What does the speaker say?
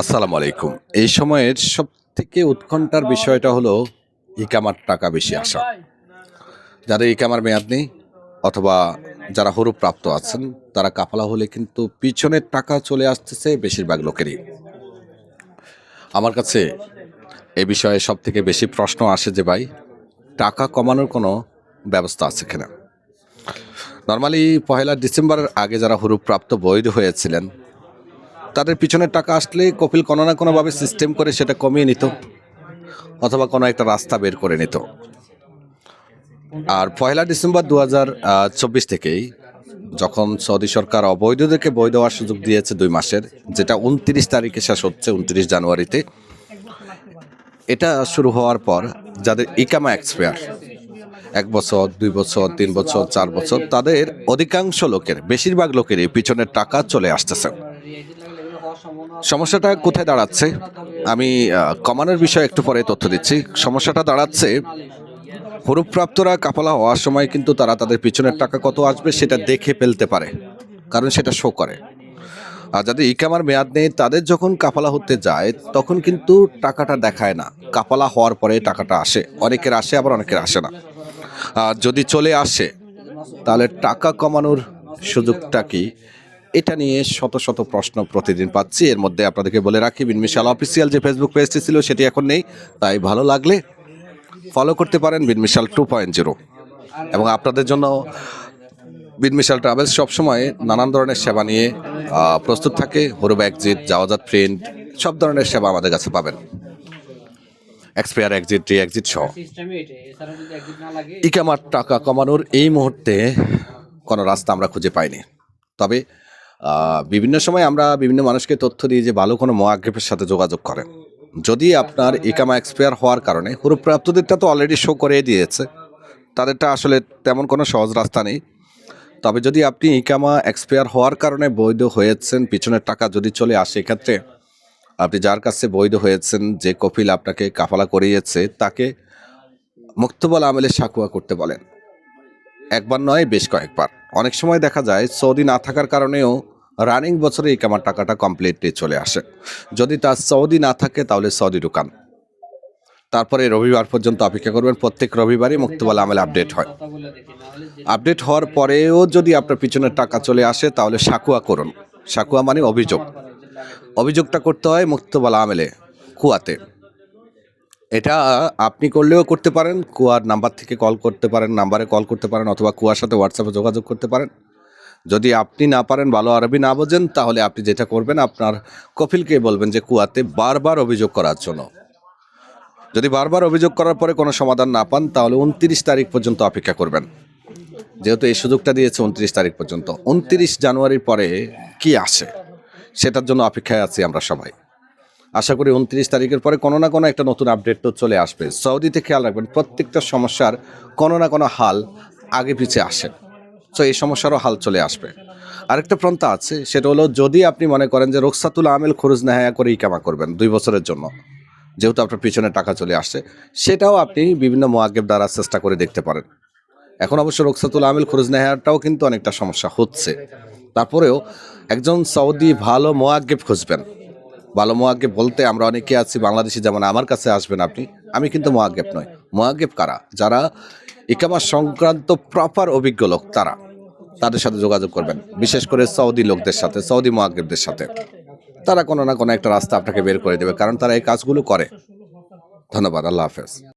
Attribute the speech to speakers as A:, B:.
A: আসসালামু আলাইকুম। এই সময়ের সব থেকে উৎকণ্ঠার বিষয়টা হলো ইকামার টাকা বেশি আসা। যাদের ইকামার মেয়াদ নেই অথবা যারা হরু প্রাপ্ত আছেন, তারা কাফালা হলে কিন্তু পিছনের টাকা চলে আসতেছে বেশিরভাগ লোকেরই। আমার কাছে এ বিষয়ে সব থেকে বেশি প্রশ্ন আসে যে, ভাই, টাকা কমানোর কোনো ব্যবস্থা আছে কিনা? নর্মালি পহেলা ডিসেম্বরের আগে যারা হরুপ প্রাপ্ত বৈধ হয়েছিলেন তাদের পিছনের টাকা আসলে কপিল কোনো না কোনোভাবে সিস্টেম করে সেটা কমিয়ে নিত, অথবা কোনো একটা রাস্তা বের করে নিত। আর পয়লা ডিসেম্বর দু থেকেই যখন সৌদি সরকার অবৈধদেরকে বৈধ হওয়ার সুযোগ দিয়েছে দুই মাসের, যেটা উনত্রিশ তারিখে শেষ হচ্ছে উনত্রিশ জানুয়ারিতে, এটা শুরু হওয়ার পর যাদের ইকামা এক্সপায়ার এক বছর, দুই বছর, তিন বছর, চার বছর, তাদের অধিকাংশ লোকের, বেশিরভাগ লোকেরই পিছনের টাকা চলে আসতেছে। সমস্যাটা কোথায় দাঁড়াচ্ছে? আমি কমানোর বিষয়ে একটু পরে তথ্য দিচ্ছি। সমস্যাটা দাঁড়াচ্ছে, হরুপ্রাপ্তরা কাপালা হওয়ার সময় কিন্তু তারা তাদের পিছনের টাকা কত আসবে সেটা দেখে ফেলতে পারে, কারণ সেটা শো করে। আর যাদের ইকামার মেয়াদ নেই, তাদের যখন কাপালা হতে যায়, তখন কিন্তু টাকাটা দেখায় না। কাপালা হওয়ার পরে টাকাটা আসে, অনেকের আসে, আবার অনেকের আসে না। আর যদি চলে আসে, তাহলে টাকা কমানোর সুযোগটা কি? এটা নিয়ে শত শত প্রশ্ন প্রতিদিন পাচ্ছি। এর মধ্যে আপনাদেরকে বলে রাখি, বিনমিশাল অফিসিয়াল যে ফেসবুক পেজটি ছিল সেটি এখন নেই, তাই ভালো লাগলে ফলো করতে পারেন বিনমিশাল টু পয়েন্ট জিরো এবং আপনাদের জন্য বিনমিশাল ট্রাভেলস সবসময় নানান ধরনের সেবা নিয়ে প্রস্তুত থাকে। হরুব এক্সিট যাওয়াজাত প্রিন্ট সব ধরনের সেবা আমাদের কাছে পাবেন। এক্সপায়ার এক্সিট রি এক্সিট সহ। ইকামার টাকা কমানোর এই মুহূর্তে কোনো রাস্তা আমরা খুঁজে পাইনি। তবে বিভিন্ন সময় আমরা বিভিন্ন মানুষকে তথ্য দিই যে ভালো কোনো মোয়াগ্রেফের সাথে যোগাযোগ করেন। যদি আপনার ইকামা এক্সপায়ার হওয়ার কারণে হুরুপ্রাপ্তদেরটা তো অলরেডি শো করে দিয়েছে। তাদেরটা আসলে তেমন কোনো সহজ রাস্তা নেই। তবে যদি আপনি ইকামা এক্সপায়ার হওয়ার কারণে বৈধ হয়েছেন, পিছনের টাকা যদি চলে আসে, এক্ষেত্রে আপনি যার কাছে বৈধ হয়েছেন, যে কপিল আপনাকে কাফালা করিয়েছে, তাকে মুক্তবল আমেলে সাকুয়া করতে বলেন। একবার নয়, বেশ কয়েকবার। অনেক সময় দেখা যায়, সৌদি না থাকার কারণেও রানিং বছরে এই কামার টাকাটা কমপ্লিটলি চলে আসে। যদি তার সৌদি না থাকে, তাহলে সৌদি ঢুকান তারপরে রবিবার পর্যন্ত অপেক্ষা করবেন। প্রত্যেক রবিবারই মুক্তবল আমেল আপডেট হয়। আপডেট হওয়ার পরেও যদি আপনার পিছনের টাকা চলে আসে, তাহলে সাকুয়া করুন। সাকুয়া মানে অভিযোগ। অভিযোগটা করতে হয় মুক্তবালা আমেলে কুয়াতে। এটা আপনি করলেও করতে পারেন, কুয়ার নাম্বার থেকে কল করতে পারেন, নাম্বারে কল করতে পারেন অথবা কুয়ার সাথে হোয়াটসঅ্যাপে যোগাযোগ করতে পারেন। যদি আপনি না পারেন, ভালো আরবি না বোঝেন, তাহলে আপনি যেটা করবেন, আপনার কপিলকে বলবেন যে কুয়াতে বারবার অভিযোগ করার জন্য। যদি বারবার অভিযোগ করার পরে কোনো সমাধান না পান, তাহলে উনত্রিশ তারিখ পর্যন্ত অপেক্ষা করবেন। যেহেতু এই সুযোগটা দিয়েছে উনত্রিশ তারিখ পর্যন্ত। উনত্রিশ জানুয়ারির পরে কি আসে? সেটার জন্য অপেক্ষায় আছি আমরা সবাই। আশা করি উনত্রিশ তারিখের পরে কোনো না কোনো একটা নতুন আপডেট তো চলে আসবে। সৌদিতে খেয়াল রাখবেন, প্রত্যেকটা সমস্যার কোনো না কোনো হাল আগে পিছিয়ে আসে। তো এই সমস্যারও হাল চলে আসবে। আরেকটা প্রন্থা আছে, সেটা হলো যদি আপনি মনে করেন যে রোকসাতুল আমেল খরচ নেহায়া করে ইকামা করবেন দুই বছরের জন্য, যেহেতু আপনার পিছনে টাকা চলে আসছে, সেটাও আপনি বিভিন্ন মোয়াগেব দ্বারা চেষ্টা করে দেখতে পারেন। এখন অবশ্য রোকসাতুল আমিল খরচ নেহাটাও কিন্তু অনেকটা সমস্যা হচ্ছে। তারপরেও একজন সৌদি ভালো মোয়াগেব খুঁজবেন। ভালো মহাগেপ বলতে আমরা অনেকে আছি বাংলাদেশে যেমন আমার কাছে আসবেন আপনি, আমি কিন্তু মহাগেপ নয় মহাগেপ কারা? যারা ইকামা সংক্রান্ত প্রপার অভিজ্ঞ লোক, তারা। তাদের সাথে যোগাযোগ করবেন, বিশেষ করে সৌদি লোকদের সাথে, সৌদি মহাগেপদের সাথে। তারা কোনো না কোনো একটা রাস্তা আপনাকে বের করে দেবে, কারণ তারা এই কাজগুলো করে। ধন্যবাদ, আল্লাহ হাফেজ।